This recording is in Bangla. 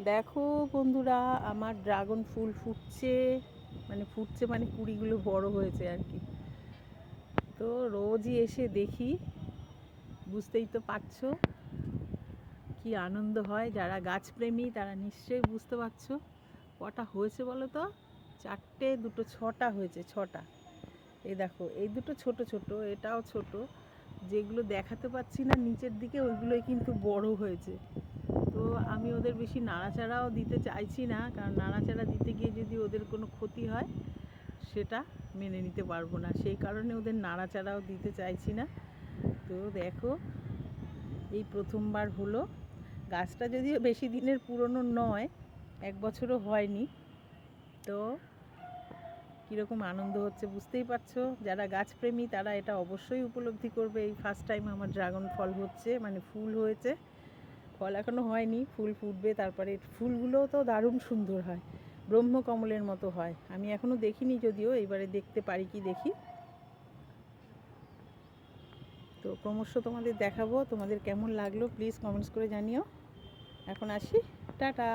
দেখো বন্ধুরা, আমার ড্রাগন ফুল ফুটছে মানে ফুটছে মানে কুড়িগুলো বড় হয়েছে আর কি। তো রোজই এসে দেখি, বুঝতেই তো পারছ কি আনন্দ হয়। যারা গাছপ্রেমী, তারা নিশ্চয়ই বুঝতে পারছ কটা হয়েছে বলো তো? চারটে, দুটো, ছটা হয়েছে, ছটা। এই দেখো, এই দুটো ছোট ছোট, এটাও ছোট। যেগুলো দেখাতে পাচ্ছি না নিচের দিকে, ওইগুলোই কিন্তু বড় হয়েছে। তো আমি ওদের বেশি নাড়াচাড়াও দিতে চাইছি না, কারণ নাড়াচাড়া দিতে গিয়ে যদি ওদের কোনো ক্ষতি হয়, সেটা মেনে নিতে পারব না। সেই কারণে ওদের নাড়াচাড়াও দিতে চাইছি না। তো দেখো, এই প্রথমবার হলো। গাছটা যদিও বেশি দিনের পুরনো নয়, এক বছরও হয়নি। তো কীরকম আনন্দ হচ্ছে বুঝতেই পারছ। যারা গাছপ্রেমী তারা এটা অবশ্যই উপলব্ধি করবে। এই ফার্স্ট টাইম আমার ড্রাগন ফল হচ্ছে মানে ফুল হয়েছে। ফল এখনও হয়নি, ফুল ফুটবে, তারপরে ফুলগুলোও তো দারুণ সুন্দর হয়। ব্রহ্মকমলের মতো হয়। আমি এখনও দেখিনি যদিও এবারে দেখতে পারি কি দেখি। তো ক্রমশ তোমাদের দেখাবো, তোমাদের কেমন লাগল প্লিজ কমেন্টস করে জানিও। এখন আসি, টাটা!